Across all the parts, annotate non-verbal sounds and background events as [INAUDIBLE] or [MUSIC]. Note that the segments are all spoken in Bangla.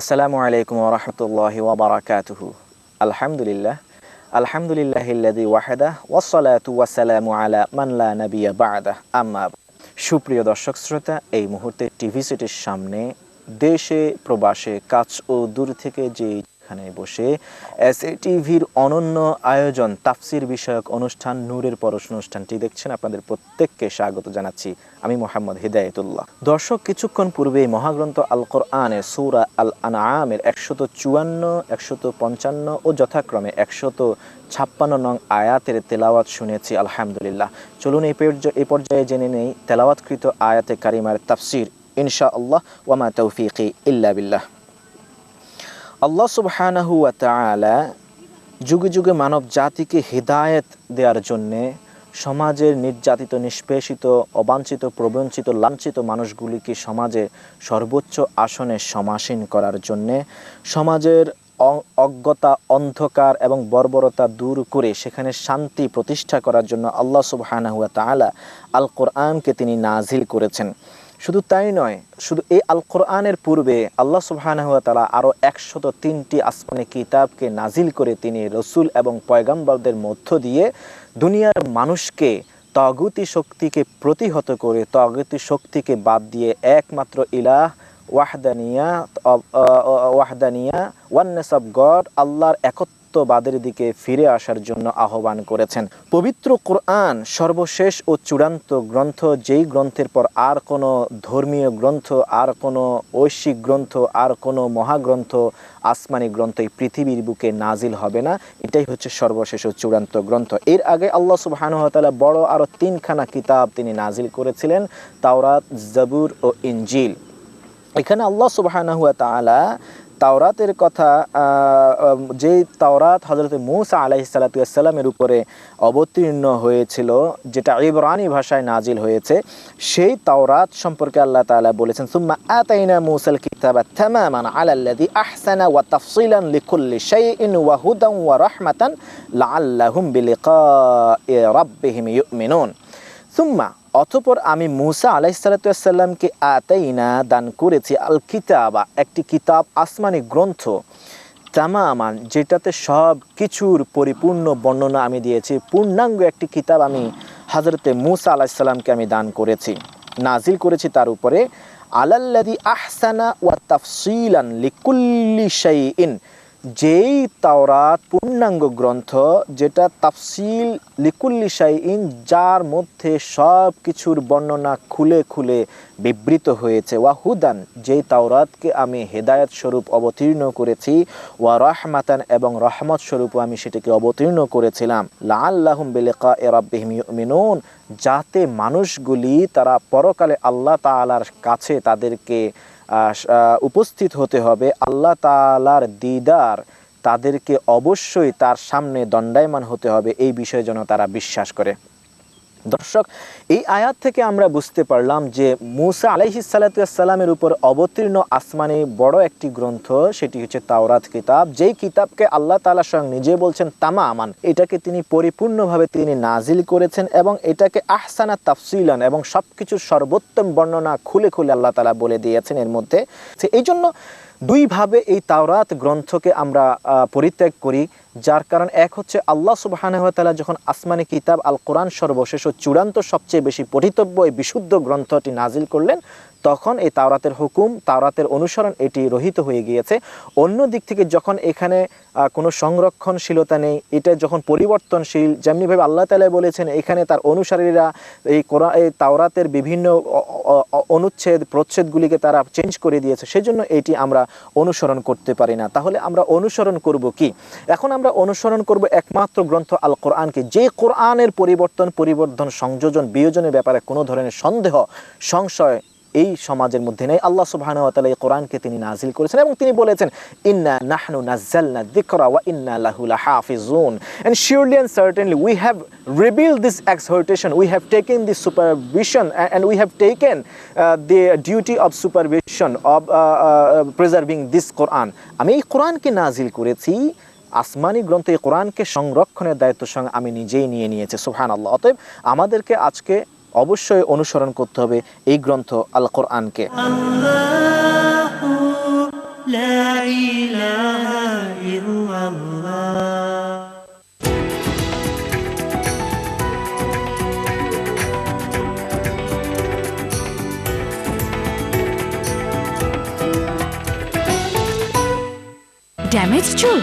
আসসালামু আলাইকুম ওরহমতুল্লাহি ওবরাকাতুহ আলহামদুলিল্লাহ। আলহামদুলিল্লাহ ইল্লাদি ওয়াহেদা ওয়াসালাতু ওয়াসালামু আলা মান লা নাবিয়া বা'দা। আম্মা সুপ্রিয় দর্শক শ্রোতা, এই মুহূর্তে টিভি সেটের সামনে দেশে, প্রবাসে কাছ ও দূর থেকে যে এখানে বসে এস এ টিভির অনন্য আয়োজন, তাফসির বিষয়ক অনুষ্ঠান, নূরের পরশ অনুষ্ঠানটি দেখছেন আপনাদের প্রত্যেককে স্বাগত জানাচ্ছি আমি মোহাম্মদ হিদায়তুল্লাহ। দর্শক, কিছুক্ষণ পূর্বে মহাগ্রন্থ আল কোরআনের সৌরা আল আনআমের একশত চুয়ান্ন, একশত পঞ্চান্ন ও যথাক্রমে একশত ছাপ্পান্ন নং আয়াতের তেলাওয়াত শুনেছি, আলহামদুলিল্লাহ। চলুন এই পর্যায়ে এই পর্যায়ে জেনে নেই, তেলাওয়াতকৃত আয়াতে কারিমার তাফসির ইনশা আল্লাহ ওয়ামা তৌফিকি ইল্লা বিল্লাহ। আল্লাহ সুবহানাহু ওয়া তাআলা যুগে যুগে মানব জাতিকে হিদায়েত দেওয়ার জন্যে সমাজের নির্যাতিত, নিষ্পেষিত, অবাঞ্ছিত, প্রবঞ্চিত, লাঞ্ছিত মানুষগুলিকে সমাজে সর্বোচ্চ আসনে সমাসীন করার জন্যে সমাজের অজ্ঞতা, অন্ধকার এবং বর্বরতা দূর করে সেখানে শান্তি প্রতিষ্ঠা করার জন্য আল্লাহ সুবহানাহু ওয়া তাআলা আল কোরআনকে তিনি নাজিল করেছেন। শুধু তাই নয়, শুধু এই আল কোরআনের পূর্বে আল্লাহ সুবহানাহু ওয়া তাআলা আরও একশত তিনটি আসমানি কিতাবকে নাজিল করে তিনি রসুল এবং পয়গাম্বরদের মধ্য দিয়ে দুনিয়ার মানুষকে তগুতি শক্তিকে প্রতিহত করে, তগতি শক্তিকে বাদ দিয়ে একমাত্র ইলাহ ওয়াহদানিয়া অব- ওয়াহদানিয়া ওয়াননেস অফ গড, আল্লাহর একত্ববাদের দিকে ফিরে আসার জন্য আহ্বান করেছেন। পবিত্র কোরআন, সর্বশেষ ও চূড়ান্ত গ্রন্থ, যেই গ্রন্থের পর আর কোনো ধর্মীয় গ্রন্থ, আর কোনো ঐশ্বিক গ্রন্থ, আর কোনো মহাগ্রন্থ, আসমানি গ্রন্থ এই পৃথিবীর বুকে নাজিল হবে না। এটাই হচ্ছে সর্বশেষ ও চূড়ান্ত গ্রন্থ। এর আগে আল্লাহ সুবহানাহু ওয়া বড় আরও তিনখানা কিতাব তিনি নাজিল করেছিলেন, তাওরাত, জবুর ও ইনজিল। এখানে আল্লাহ সুবহানাহু ওয়া তাআলা তাওরাতের কথা যে তাওরাত হজরত মৌসা সালামের উপরে অবতীর্ণ হয়েছিল, যেটা ইবরানি ভাষায় নাজিল হয়েছে, সেই তাওরাত সম্পর্কে আল্লাহ তাআলা বলেছেন, সুম্মা আতাইনা মূসাল কিতাবা তামামান আলাল্লাযী আহসানা ওয়া তাফসিলান লিকুল্লি শাইইন ওয়া হুদান ওয়া রাহমাতান লাআল্লাহুম বিলিকাই রাব্বিহিম ইউমিনুন। সুম্মা অতপর আমি মুসা আলাইসাল্লামকে আতাইনা দান করেছি আল কিতাবা একটি কিতাব আসমানি গ্রন্থ। তামামান, যেটাতে সব কিছুর পরিপূর্ণ বর্ণনা আমি দিয়েছি। পূর্ণাঙ্গ একটি কিতাব আমি হজরতে মুসা আলাইসাল্লামকে আমি দান করেছি নাজিল করেছি তার উপরে আলাল্লাদি আহসানা ওয়া তাফসিলান লিকুল্লি শাইইন। যেই তাওরাত পূর্ণাঙ্গ গ্রন্থ যেটা তাফসিল লিকুল্লি শাইইন, যার মধ্যে সব কিছুর বর্ণনা খুলে খুলে বিবৃত হয়েছে। ওয়া হুদান, যেই তাওরাতকে আমি হেদায়েত স্বরূপ অবতীর্ণ করেছি, ওয়া রহমাতান এবং রহমত স্বরূপও আমি সেটাকে অবতীর্ণ করেছিলাম। লা আল্লাহুম বিলিকা এ রাব্বিহিম ইউমিনুন, যাতে মানুষগুলি তারা পরকালে আল্লাহ তাআলার কাছে তাদেরকে উপস্থিত হতে হবে। আল্লাহ তালার দিদার তাদেরকে অবশ্যই তার সামনে দণ্ডায়মান হতে হবে। এই বিষয়ে যেন তারা বিশ্বাস করে। দর্শক, এই আয়াত থেকে আমরা বুঝতে পারলাম যে মুসা আলাইহিসাল্লামের উপর অবতীর্ণ আসমানে বড় একটি গ্রন্থ, সেটি হচ্ছে তাওরাত কিতাব। যেই কিতাবকে আল্লাহ তালা স্বয়ং নিজে বলছেন তামা আমান এটাকে তিনি পরিপূর্ণভাবে তিনি নাজিল করেছেন এবং এটাকে আহসানা তাফসিলান এবং সব কিছুর সর্বোত্তম বর্ণনা খুলে খুলে আল্লাহ তালা বলে দিয়েছেন এর মধ্যে। এই জন্য দুইভাবে এই তাওরাত গ্রন্থকে আমরা পরিত্যাগ করি, যার কারণ এক হচ্ছে আল্লাহ সুবাহানহতালা যখন আসমানি কিতাব আল কোরআন সর্বশেষ ও চূড়ান্ত সবচেয়ে বেশি পঠিতব্য এই বিশুদ্ধ গ্রন্থটি নাজিল করলেন তখন এই তাওরাতের হুকুম, তাওরাতের অনুসরণ এটি রহিত হয়ে গিয়েছে। অন্য দিক থেকে যখন এখানে কোনো সংরক্ষণশীলতা নেই, এটা যখন পরিবর্তনশীল যেমনিভাবে আল্লাহ তালা বলেছেন, এখানে তার অনুসারীরা এই কোরআন এই তাওরাতের বিভিন্ন অনুচ্ছেদ, প্রচ্ছেদগুলিকে তারা চেঞ্জ করে দিয়েছে। সেজন্য এটি আমরা অনুসরণ করতে পারি না। তাহলে আমরা অনুসরণ করব কি? এখন আমরা অনুসরণ করব একমাত্র গ্রন্থ আল কোরআনকে যে কোরআনের পরিবর্তন, পরিবর্ধন, সংযোজন, বিয়োজনের ব্যাপারে কোনো ধরনের সন্দেহ, সংশয় এই সমাজের মধ্যে নেই। আল্লাহ তাআলা এই কোরআনকে তিনি নাজিল করেছেন এবং তিনি বলেছেন ইন্না নাহনু নাযালনা যিকরা ওয়া ইন্না লাহু লাহাফিজুন। And surely and certainly we have revealed this exhortation. We have taken this supervision and, and we have taken uh, the duty of supervision of uh, uh, preserving this Quran. আমি এই কোরআনকে নাজিল করেছি আসমানি গ্রন্থ এই কোরআনকে সংরক্ষণের দায়িত্ব সঙ্গে আমি নিজেই নিয়ে নিয়েছি সুহান আল্লাহ অতএব আমাদেরকে আজকে অবশ্যই অনুসরণ করতে হবে এই গ্রন্থ আল কোরআনকে ড্যামেজ চুল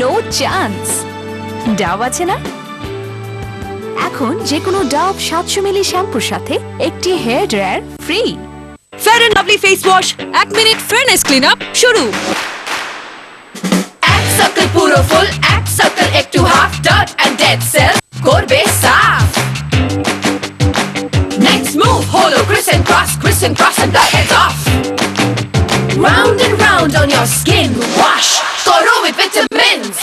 নো চান্স ডাব আছে না? এখন যে কোনো ডাব সাতশো মিলি শ্যাম্পুর সাথে একটি hair dryer free Fair and Lovely face wash এক মিনিট ফেয়ারনেস ক্লিন আপ শুরু। এক সার্কেল পুরো ফুল এক সার্কেল একটু হাফ ডাট এন্ড ডেড সেল করবে সাফ। নেক্সট মুভ হলো crescent cross crescent cross and the heads of Round and round on your skin, wash, করো with vitamins.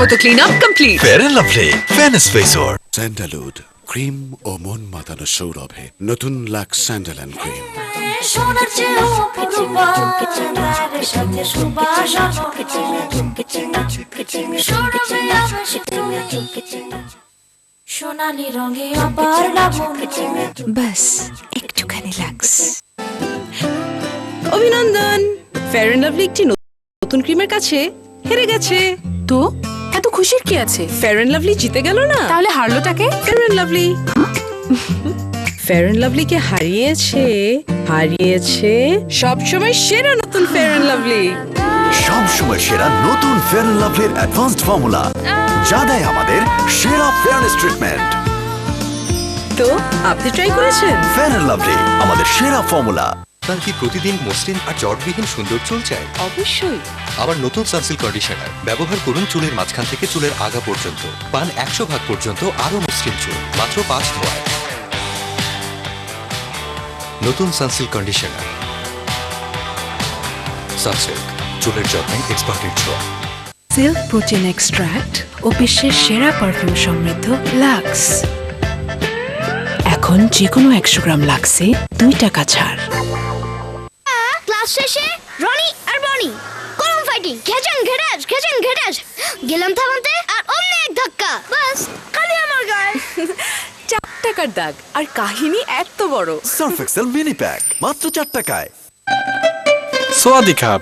মতো clean up complete Fair Lovely fairness face wash sandalwood cream ও মন মাতানো সৌরভে নতুন লাক্স স্যান্ডেল অ্যান্ড ক্রিম সোনার চেয়েও সোনালি রঙে বাস একটুখানি লাক্স অভিনন্দন ফেয়ার অ্যান্ড লাভলি একটি নতুন ক্রিমের কাছে হেরে গেছে তো এত খুশির কি আছে? ফেয়ার অ্যান্ড লাভলি জিতে গেল না? তাহলে হারলোটাকে? Fair and Lovely Fair and লাভলিকে হারিয়েছে হারিয়েছে সবসময় সেরা নতুন ফেয়ার অ্যান্ড লাভলি সব সময় সেরা নতুন ফেয়ার অ্যান্ড লাভলির অ্যাডভান্সড ফর্মুলা যা দেয় আমাদের সেরা ফেয়ারনেস ট্রিটমেন্ট তো আপনি ট্রাই করেছেন? ফেয়ার অ্যান্ড লাভলি আমাদের সেরা ফর্মুলা আপনার কি প্রতিদিন মসৃণ আর জটবিহীন সুন্দর চুল চাই? অবশ্যই। আবার নতুন সানসিল কন্ডিশনার। ব্যবহার করুন চুলের মাঝখান থেকে চুলের আগা পর্যন্ত। পান একশো ভাগ পর্যন্ত আরও মসৃণ চুল মাত্র পাঁচ ধোয়ায়। নতুন সানসিল কন্ডিশনার। সানসিল্ক চুলের যত্নে এক্সপার্টের ছোঁয়া। সিল্ক প্রোটিন এক্সট্রাক্ট ও বিশ্বের সেরা পারফিউম সমৃদ্ধ লাক্স। এখন যে কোনো একশো গ্রাম লাক্সে দুই টাকা ছাড়। শেষে রনি আর বনি। ফাইটিং ঘেটাস ঘেটাস গেলাম থামাতে আর অন্য এক ধাক্কা। বাস খালি আমার গায়ে। [LAUGHS] চার টাকার দাগ আর কাহিনী এত বড়। সার্ফ এক্সেল মিনি প্যাক মাত্র চার টাকায়। সোয়াদি কাপ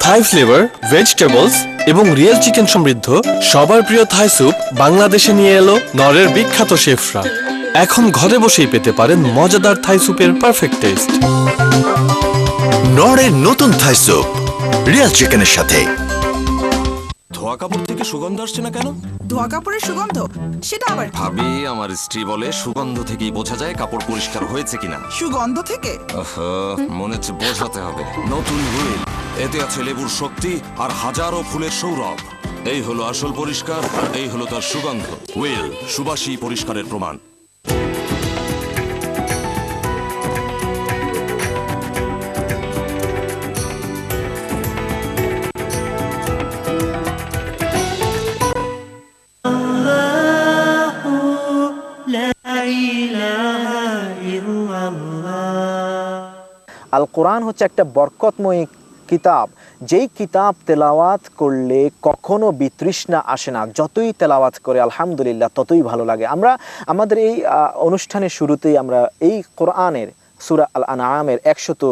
থাই ফ্লেভার ভেজিটেবলস এবং রিয়েল চিকেন সমৃদ্ধ সবার প্রিয় থাই স্যুপ বাংলাদেশে নিয়ে এলো নরের বিখ্যাত শেফরা। এখন ঘরে বসেই পেতে পারেন মজাদার থাই স্যুপের পারফেক্ট টেস্ট নরের নতুন থাই স্যুপ রিয়েল চিকেনের সাথে। ধোয়া কাপড় থেকে সুগন্ধ আসছে না কেন? ধোয়া কাপড়ের সুগন্ধ? সেটা আবার কি? ভাবি আমার স্ত্রী বলে সুগন্ধ থেকেই বোঝা যায় কাপড় পরিষ্কার হয়েছে কিনা। সুগন্ধ থেকে? আহ, মনে হচ্ছে বোঝাতে হবে। নতুন হুইল এতে আছে লেবুর শক্তি আর হাজারো ফুলের সৌরভ। এই হলো আসল পরিষ্কার এই হলো তার সুগন্ধ। হুইল সুবাসী পরিষ্কারের প্রমাণ। আল কোরআন হচ্ছে একটা বরকতময় কিতাব। যেই কিতাব তেলাওয়াত করলে কখনো বিতৃষ্ণা আসে না। যতই তেলাওয়াত করে, আলহামদুলিল্লাহ, ততই ভালো লাগে। আমরা, আমাদের এই অনুষ্ঠানের শুরুতেই আমরা এই কোরআনের সুরা আল আনামের একশত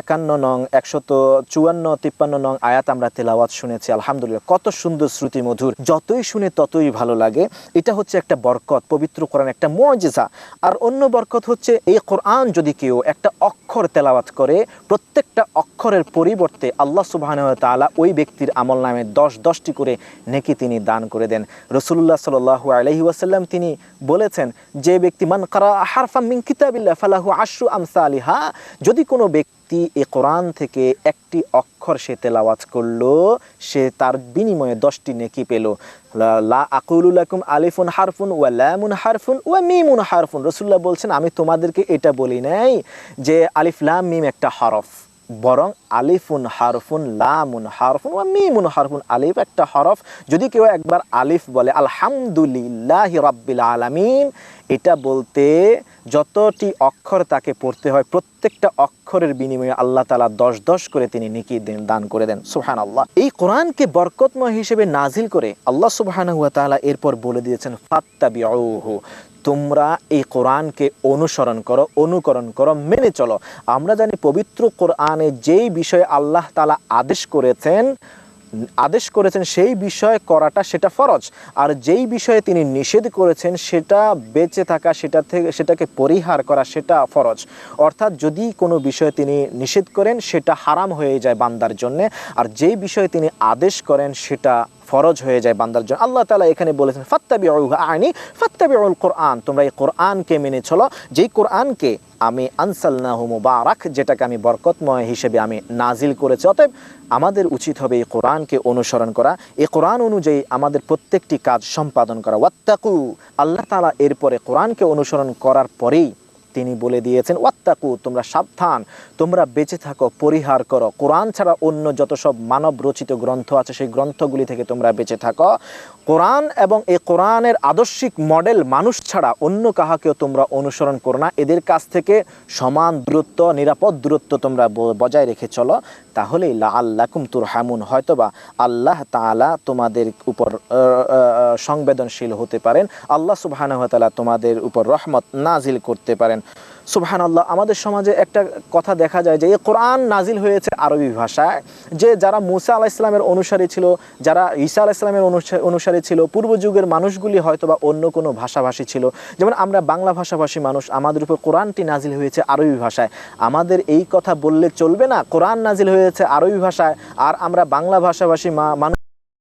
একান্ন নং, একশত চুয়ান্ন, তিপ্পান্ন নং আয়াত আমরা তেলাওয়াত শুনেছি, আলহামদুলিল্লাহ। কত সুন্দর শ্রুতি মধুর। যতই শুনে ততই ভালো লাগে। এটা হচ্ছে একটা বরকত, পবিত্র কোরআন, একটা মজেজা। আর অন্য বরকত হচ্ছে এই কোরআন যদি কেউ একটা অক্ষর তেলাওয়াত করে, প্রত্যেকটা অক্ষরের পরিবর্তে আল্লাহ সুবাহ তাআলা ওই ব্যক্তির আমল নামে দশ, দশটি করে নেকি তিনি দান করে দেন। রসুল্লাহ সাল আলহি ওয়াসাল্লাম তিনি বলেছেন, যে ব্যক্তি মান কারা হারফা কিতাবিল্লাহ ফালাহু আশরু আমসালিহা, যদি কোনো ব্যক্তি এ কোরআন থেকে একটি অক্ষর সে তেলাওয়াজ করল, সে তার বিনিময়ে দশটি নেকি পেল। লা আকুলুলাকুম আলিফুন হারফুন ওয়া লামুন হারফুন ওয়া মিমুন হারফুন। রসুল্লাহ বলছেন, আমি তোমাদেরকে এটা বলি নাই যে আলিফ, লাম, মিম একটা হরফ। বরং আলিফুন হারফুন লামুন হারফুন ওয়া মিমুন হারফুন আলিফ একটা হরফ। যদি কেউ একবার আলিফ বলে, আলহামদুলিল্লাহ রাব্বিল আলামিন এটা বলতে যতটি অক্ষর তাকে পড়তে হয়, প্রত্যেকটা অক্ষরের বিনিময়ে আল্লাহ তালা দশ দশ করে তিনি নিকি দেন, দান করে দেন। সুহান আল্লাহ এই কোরআনকে বরকতময় হিসেবে নাজিল করে আল্লাহ সুবাহান হুয়া তাআলা এরপর বলে দিয়েছেন, ফাত্তাবিউহু তোমরা এই কোরআনকে অনুসরণ করো, অনুকরণ করো, মেনে চলো। আমরা জানি পবিত্র কোরআনে যেই বিষয়ে আল্লাহ তালা আদেশ করেছেন আদেশ করেছেন সেই বিষয়ে করাটা সেটা ফরজ। আর যেই বিষয়ে তিনি নিষেধ করেছেন সেটা বেঁচে থাকা, সেটা থেকে, সেটাকে পরিহার করা সেটা ফরজ। অর্থাৎ যদি কোনো বিষয়ে তিনি নিষেধ করেন, সেটা হারাম হয়ে যায় বান্দার জন্যে। আর যেই বিষয়ে তিনি আদেশ করেন, সেটা ফরজ হয়ে যায় বান্দার জন্য। আল্লাহ তালা এখানে বলেছেন ফাত্তাবি আইনি ফাত্তাবি কোরআন। তোমরা এই কোরআনকে মেনে চলো। যেই কোরআনকে আমি আনসালনাহু মুবারাক, যেটাকে আমি বরকতময় হিসেবে আমি নাজিল করেছি, অতএব আমাদের উচিত হবে এই কোরআনকে অনুসরণ করা। এই কোরআন অনুযায়ী আমাদের প্রত্যেকটি কাজ সম্পাদন করা। ওয়াত্তাকু, আল্লাহ তালা এরপরে কোরআনকে অনুসরণ করার পরেই তিনি বলে দিয়েছেন, ওয়াত্তাকু, তোমরা সাবধান, তোমরা বেঁচে থাকো, পরিহার করো। কোরআন ছাড়া অন্য যত সব মানব রচিত গ্রন্থ আছে, সেই গ্রন্থগুলি থেকে তোমরা বেঁচে থাকো। কোরআন এবং এই কোরআনের আদর্শিক মডেল মানুষ ছাড়া অন্য কাহাকেও তোমরা অনুসরণ করো না। এদের কাছ থেকে সমান দূরত্ব, নিরাপদ দূরত্ব তোমরা বজায় রেখে চলো। তাহলেই লা আল্লাকুম তুর হামুন হয়তোবা আল্লাহ তাআলা তোমাদের উপর সংবেদনশীল হতে পারেন। আল্লাহ সুবহানাহু তোমাদের উপর রহমত নাজিল করতে পারেন। সুবহান আল্লাহ আমাদের সমাজে একটা কথা দেখা যায় যে, এই কোরআন নাজিল হয়েছে আরবি ভাষায়। যে যারা মুসা আলাহ ইসলামের অনুসারী ছিল, যারা ঈসা আলাহ ইসলামের অনুসারী ছিল পূর্ব যুগের মানুষগুলি হয়তো বা অন্য কোনো ভাষাভাষী ছিল। যেমন আমরা বাংলা ভাষাভাষী মানুষ, আমাদের উপর কোরআনটি নাজিল হয়েছে আরবি ভাষায়। আমাদের এই কথা বললে চলবে না, কোরআন নাজিল হয়েছে আরবি ভাষায়। আর আমরা বাংলা ভাষাভাষী মানুষ